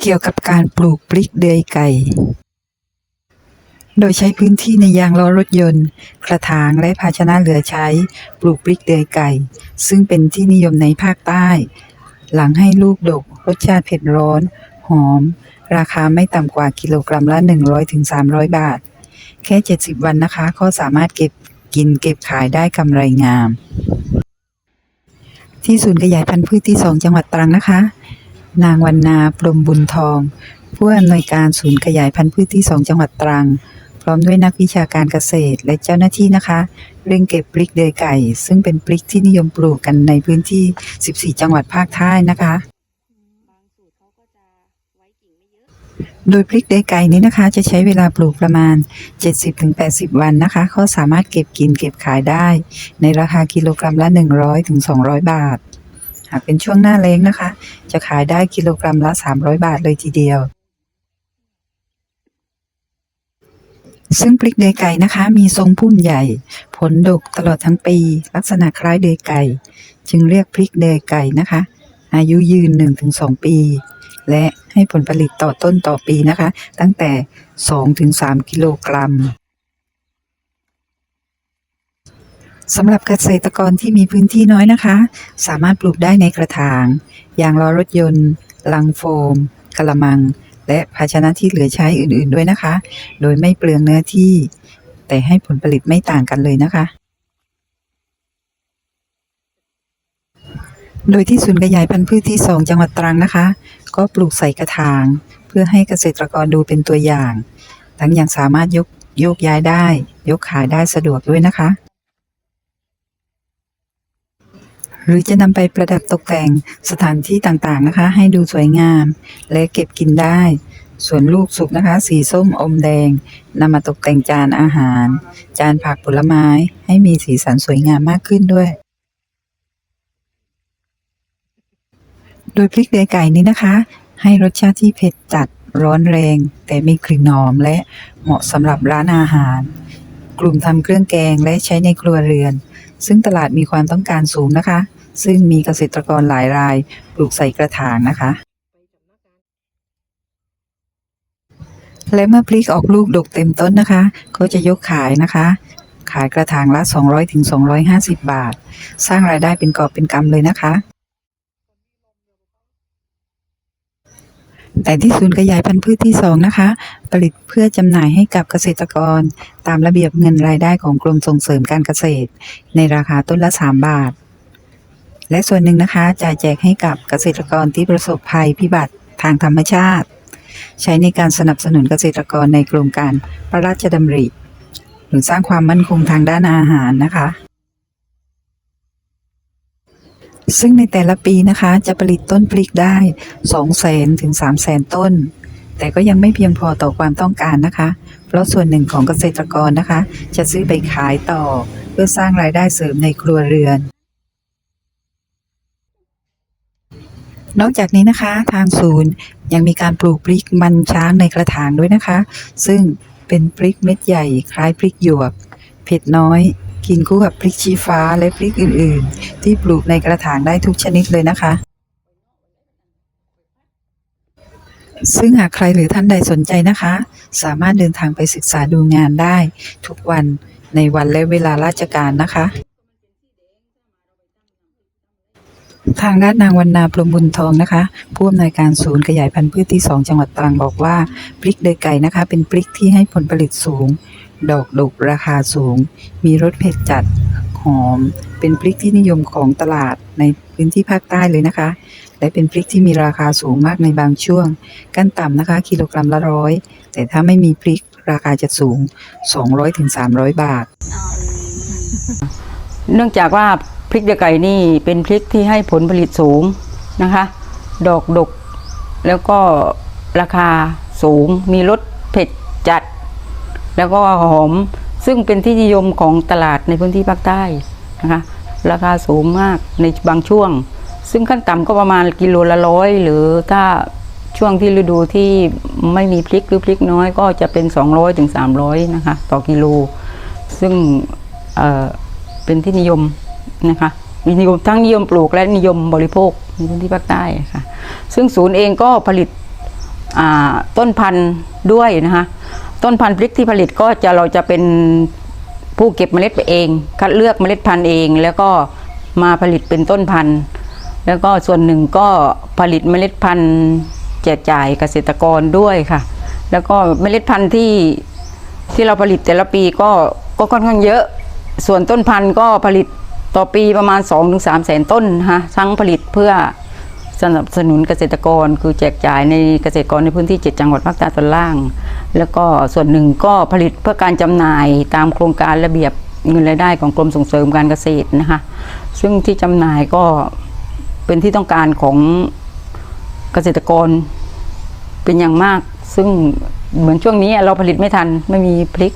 เกี่ยวกับการปลูกพริกเดือยไก่ โดยใช้พื้นที่ในยางล้อรถยนต์ กระถางและภาชนะเหลือใช้ปลูกพริกเดือยไก่ ซึ่งเป็นที่นิยมในภาคใต้ หลังให้ลูกดกรสชาติเผ็ดร้อน หอม ราคาไม่ต่ำกว่ากิโลกรัมละ 100-300 บาท แค่ 70 วันนะคะ ก็สามารถเก็บกินเก็บขายได้กำไรงาม ที่ศูนย์ขยายพันธุ์พืชที่ 2 จังหวัดตรังนะคะ นางวันนาพรมบุญทอง ผู้อำนวยการศูนย์ขยายพันธุ์พืชที่2จังหวัดตรัง พร้อมด้วยนักวิชาการเกษตรและเจ้าหน้าที่นะคะ เร่งเก็บพริกเดยไก่ ซึ่งเป็นพริกที่นิยมปลูกกันในพื้นที่ 14 จังหวัดภาคใต้นะคะ โดยพริกเดยไก่นี้นะคะจะใช้เวลาปลูกประมาณ 70-80 วันนะคะก็สามารถเก็บกินเก็บขายได้ ในราคากิโลกรัมละ 100-200 บาท หากเป็นช่วงหน้าแล้งนะคะ จะขายได้กิโลกรัมละ 300 บาทเลยทีเดียว ซึ่งพริกเดือยไก่นะคะ มีทรงพุ่มใหญ่ ผลดกตลอดทั้งปี ลักษณะคล้ายเดือยไก่ จึงเรียกพริกเดือยไก่นะคะ อายุยืน 1-2 ปี และให้ผลผลิตต่อต้นต่อปีนะคะ ตั้งแต่ 2-3 กิโลกรัม สำหรับเกษตรกรที่มีพื้นที่น้อยนะคะ สามารถปลูกได้ในกระถาง ยางล้อรถยนต์ ลังโฟมกระมัง และภาชนะที่เหลือใช้อื่นๆด้วยนะคะ โดยไม่เปลืองเนื้อที่ แต่ให้ผลผลิตไม่ต่างกันเลยนะคะ โดยที่ศูนย์ขยายพันธุ์พืชที่ 2 จังหวัดตรังนะคะ ก็ปลูกใส่กระถาง เพื่อให้เกษตรกรดูเป็นตัวอย่าง ทั้งยังสามารถยกโยกย้ายได้ ยกขายได้สะดวกด้วยนะคะ หรือจะนำไปประดับตกแต่งสถานที่ต่างๆนะคะ ให้ดูสวยงาม และเก็บกินได้ ส่วนลูกสุกนะคะ สีส้มอมแดงนำมาตกแต่งจานอาหาร จานผักผลไม้ให้มีสีสันสวยงามมากขึ้นด้วย โดยพริกเดือยไก่นี้นะคะ ให้รสชาติที่เผ็ดจัดร้อนแรง แต่มีกลิ่นหอมและเหมาะสำหรับร้านอาหาร กลุ่มทำเครื่องแกงและใช้ในครัวเรือน ซึ่งตลาดมีความต้องการสูงนะคะ ซึ่งมีเกษตรกรหลายรายปลูกใส่กระถางนะคะ และเมื่อพริกออกลูกดกเต็มต้นนะคะ ก็จะยกขายนะคะ ขายกระถางละ 200-250 บาท สร้างรายได้เป็นกอบเป็นกำเลยนะคะ แต่ที่ศูนย์ขยายพันธุ์พืชที่ 2 นะคะ ผลิตเพื่อจำหน่ายให้กับเกษตรกร ตามระเบียบเงินรายได้ของกรมส่งเสริมการเกษตร ในราคาต้นละ 3 บาท และส่วนหนึ่งนะคะจ่ายแจกให้กับเกษตรกรที่ประสบภัยพิบัติทางธรรมชาติ ใช้ในการสนับสนุนเกษตรกรในโครงการพระราชดำริ หรือสร้างความมั่นคงทางด้านอาหารนะคะ ซึ่งในแต่ละปีนะคะจะผลิตต้นพริกได้2แสนถึง3แสนต้น แต่ก็ยังไม่เพียงพอต่อความต้องการนะคะ เพราะส่วนหนึ่งของเกษตรกรนะคะ จะซื้อไปขายต่อเพื่อสร้างรายได้เสริมในครัวเรือน นอกจากนี้นะคะทางศูนย์ยังมีการปลูกพริกมันช้างในกระถางด้วยนะคะ ซึ่งเป็นพริกเม็ดใหญ่ คล้ายพริกหยวก เผ็ดน้อย กินคู่กับพริกชี้ฟ้าและพริกอื่น ๆ ที่ปลูกในกระถางได้ทุกชนิดเลยนะคะ ซึ่งหากใครหรือท่านใดสนใจนะคะ สามารถเดินทางไปศึกษาดูงานได้ ทุกวันในวันและเวลาราชการนะคะ ทางด้านนางวรรณาพรมบุญทองนะคะ ผู้อำนวยการศูนย์ขยายพันธุ์พืชที่ 2 จังหวัดตรังบอกว่าพริกเดยไก่นะคะ เป็นพริกที่ให้ผลผลิตสูง ดอกดกราคาสูง มีรสเผ็ดจัดหอม เป็นพริกที่นิยมของตลาดในพื้นที่ภาคใต้เลยนะคะ และเป็นพริกที่มีราคาสูงมากในบางช่วง กั้นต่ำนะคะ กิโลกรัมละร้อยแต่ถ้าไม่มีพริกราคาจะสูง 200-300 บาท เนื่องจากว่า พริกเดือยไก่นี่เป็นพริกที่ให้ผลผลิตสูงนะคะ ดอกดก แล้วก็ราคาสูง มีรสเผ็ดจัด แล้วก็หอม ซึ่งเป็นที่นิยมของตลาดในพื้นที่ภาคใต้นะคะ ราคาสูงมากในบางช่วง ซึ่งขั้นต่ำก็ประมาณกิโลละร้อยหรือถ้าช่วงที่ฤดูที่ไม่มีพริกหรือพริกน้อยก็จะเป็น 200ถึง300 นะคะ ต่อกิโล ซึ่งเเป็นที่นิยม นะคะมีนิยมทั้งนิยมปลูกและนิยมบริโภคในพื้นที่ภาคใต้ค่ะซึ่งศูนย์เองก็ผลิตต้นพันธุ์ด้วยนะคะต้นพันธุ์พริกที่ผลิตก็จะเราจะเป็นผู้เก็บเมล็ดไปเอง คัดเลือกเมล็ดพันธุ์เอง แล้วก็มาผลิตเป็นต้นพันธุ์ แล้วก็ส่วนหนึ่งก็ผลิตเมล็ดพันธุ์แจกจ่ายเกษตรกรด้วยค่ะ แล้วก็เมล็ดพันธุ์ที่ที่เราผลิตแต่ละปีก็ก็ค่อนข้างเยอะ ส่วนต้นพันธุ์ก็ผลิต ต่อปีประมาณ 2-3แสนต้นนะคะทั้งผลิตเพื่อสนับสนุนเกษตรกรคือแจกจ่ายในเกษตรกรในพื้นที่ 7 จังหวัดภาคใต้ตอนล่าง แล้วก็ส่วนหนึ่งก็ผลิตเพื่อการจำหน่ายตามโครงการระเบียบเงินรายได้ของกรมส่งเสริมการเกษตรนะคะ ซึ่งที่จำหน่ายก็เป็นที่ต้องการของเกษตรกรเป็นอย่างมาก ซึ่งเหมือนช่วงนี้เราผลิตไม่ทันไม่มีพริก